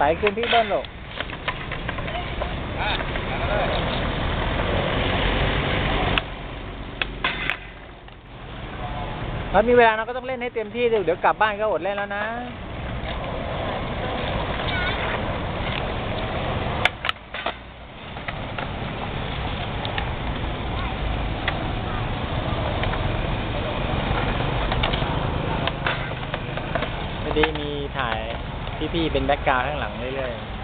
สายคืนพี่เบิ้ลลูกถ้ามีเวลาเราก็ต้องเล่นให้เต็มที่ เดี๋ยวเดี๋ยวกลับบ้านก็อดเล่นแล้วนะไม่ด้มีถ่าย พี่ๆเป็นแบ็กกราวข้างหลังเรื่อยๆ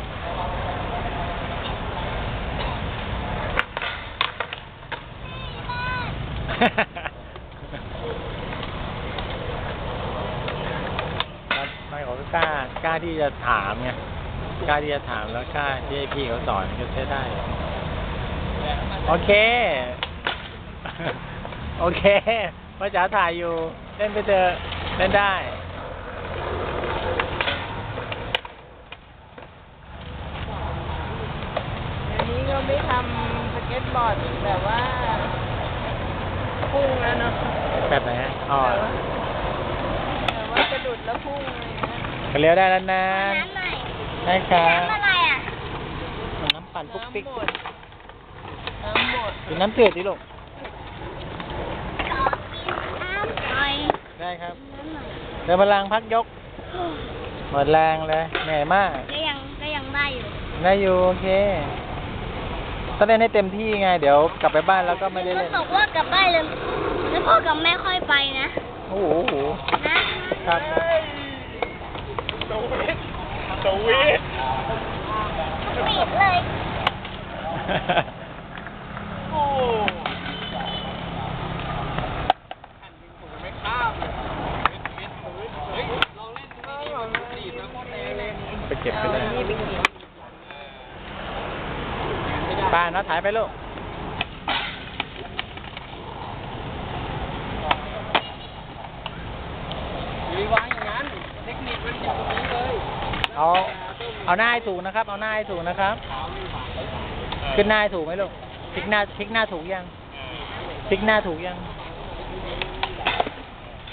ไม่ขาก็กล้ากล้าที่จะถามไงกล้าที่จะถามแล้วกล้าที่ให้พี่เขาสอนก็ใช้ได้ โอเค โอเคพ่อจ๋าถ่ายอยู่ เล่นไปเถอะเล่นได้ อันนี้ก็ ไม่ทำสเก็ตบอร์ดแบบว่าพุ่งแล้วเนาะแบบไหนฮะอ๋อแบบว่ากระดุดแล้วพุ่งอะไรอย่างเงี้ยไปเลี้ยวได้แล้วนะน้ำหน่อยได้ครับน้ำอะไรอะน้ำปั่นปุ๊กปิ๊กน้ำหมดน้ำหมดกินน้ำเตือดดิลูกขอกินน้ำหน่อยได้ครับน้ำหน่อยเดินพลังพักยกหมดแรงเลยเหนื่อยมาก ก็ยังก็ยังได้อยู่ ได้อยู่โอเค ต้องเล่นให้เต็มที่ไง เดี๋ยวกลับไปบ้านแล้วก็ไม่ได้ก็เล่น บอกว่ากลับบ้านเลยแล้วพ่อกับแม่ค่อยไปนะ โอ้โหโอ้โหนะครับปิดเลยไปเก็บไปได้ บ้านนะถ่ายไปลูกเอาเอาหน้าให้ถูกนะครับ เอาหน้าให้ถูกนะครับขึ้นหน้าให้ถูกไหมลูกพลิกหน้าพลิกหน้าถูกยังพลิกหน้าถูกยัง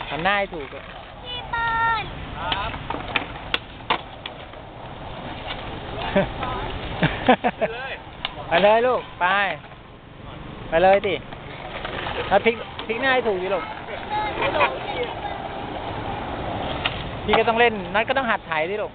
ทำหน้าให้ถูกอะพี่เปิ้ล ไปเลยลูก ไป ไปเลยดิถ้าพลิกพลิกหน้าให้ถูกดิลูก พี่ก็ต้องเล่น นัดก็ต้องหัดถ่ายดิลูก